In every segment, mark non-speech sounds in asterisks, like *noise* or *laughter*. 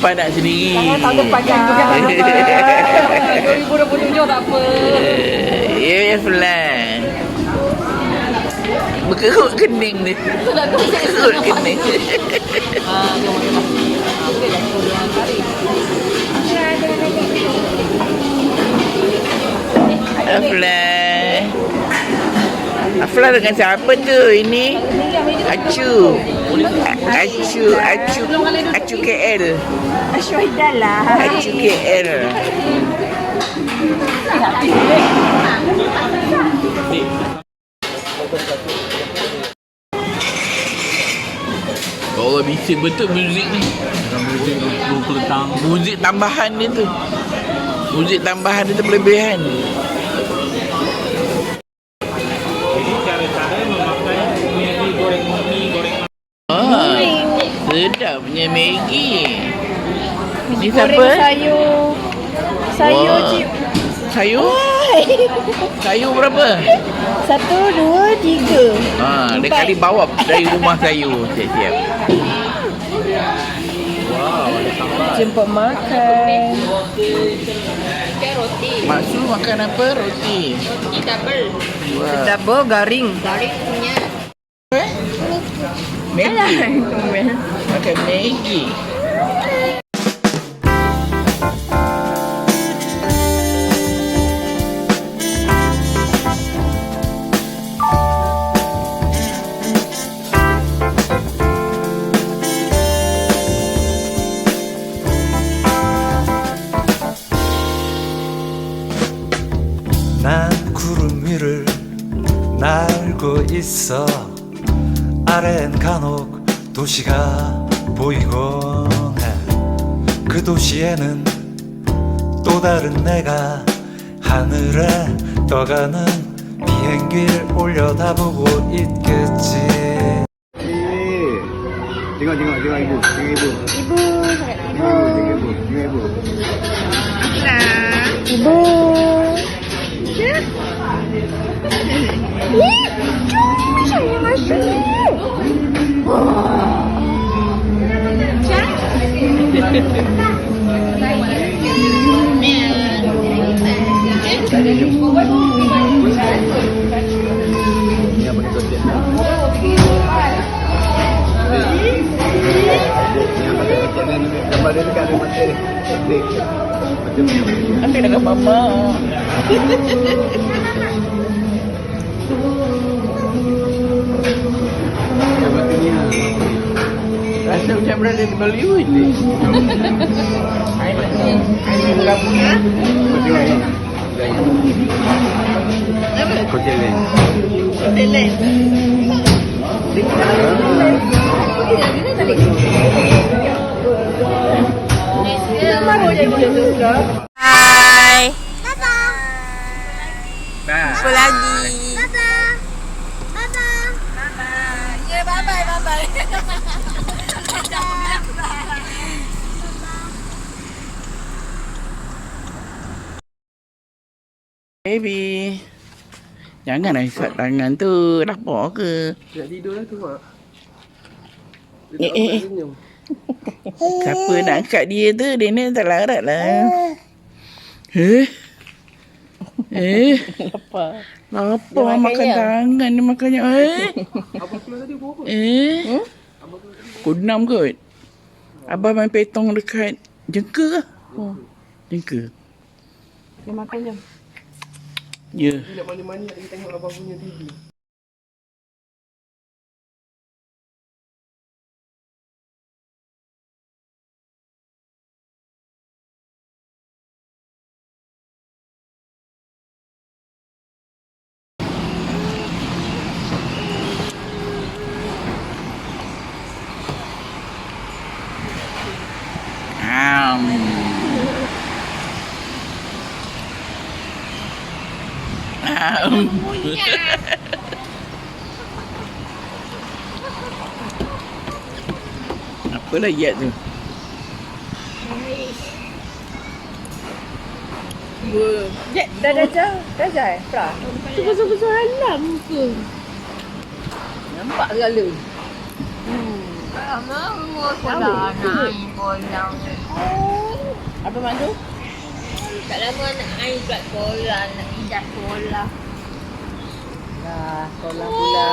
tahun depan nak sendiri. Tahun depan kan tak apa. 2027 tak apa. Ya, ya, pelan. Berkerut kening ni. Berkerut kening. Ah. Ah, boleh dah dia cari. Aflan. Aflan dengan siapa tu ini? Acu. Acu, Acu, Acu KL. Asyuhidah lah. Acu KL. Orang bising betul muzik ni. Muzik 20 petang. Muzik tambahan dia tu. Muzik tambahan dia tu berlebihan. Sedap punya Maggi. Ni Goreng siapa? sayur. Sayur Wah. cip. Sayur? *laughs* Sayur berapa? Satu, dua, tiga. Ha, dia kali bawa dari rumah sayur. Siap-siap. Wow, ada sambal. Jemput makan. Roti. Maksud makan apa? Roti. Roti double. Wah. Double garing. Garing punya. 메기. 정말. 오케이, 메기. 난 구름 위를 날고 있어 아래엔 간혹 도시가 보이곤 해 그 도시에는 또 다른 내가 하늘에 떠가는 비행기를 올려다보고 있겠지. Sayang asyik. Ni apa dia kata? Gambar dia dekat dia mata dia. Dek. Macam Rasa macam berada di Bollywood ni. Saya nak ni. Saya nak punya. Kau tengok ni. Kau jalan. Hai. Dah. Apa lagi? Baby. Janganlah isap tangan tu. Lapar ke? Nak tidur lah tu mak. Eh, eh, eh. Siapa nak angkat dia tu? Dia ni tak larat lah. Eh? Eh? Apa? Lapar makan tangan ni makannya. Eh? *laughs* Eh? Kudam kot. Abah main petong dekat jengka ke? Jengka. Dia makan jom. Ya. Nak mani-mani nak pergi tengok abang punya TV. Am. Am. Apa lah yat tu? Dah dah dah dah dah dah eh? Pra. Tu pasal-pasal alam ke? Nampak segala. Hmm. Mama sekolah nak sekolah. Apa mak tu? Tak lama nak air kat sekolah, nak pindah sekolah. Dah, sekolah pula.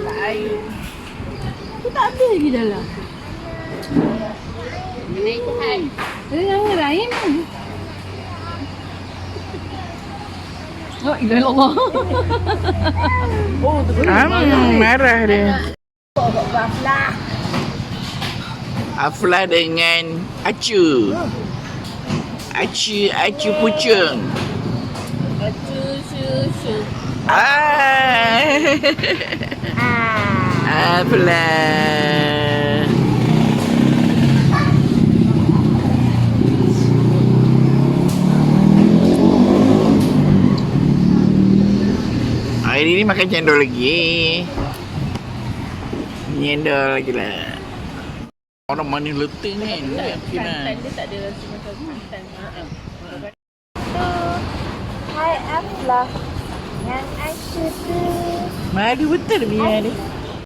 Tak air. Tu tak ada lagi dalam. Naik jahat. Ada nama lain kan? Oh, ilah Allah. *laughs* Oh, tu. Hmm, marah dia. Afla dengan Acu. Acu, Acu pucung. Acu, su, su. Ah. Afla. Hari ni makan cendol lagi. Cendol lagi lah. Orang mana letih ni? Santan dia tak ada rasa macam santan. Hai Afla Yang Aisyah tu Madu betul ni.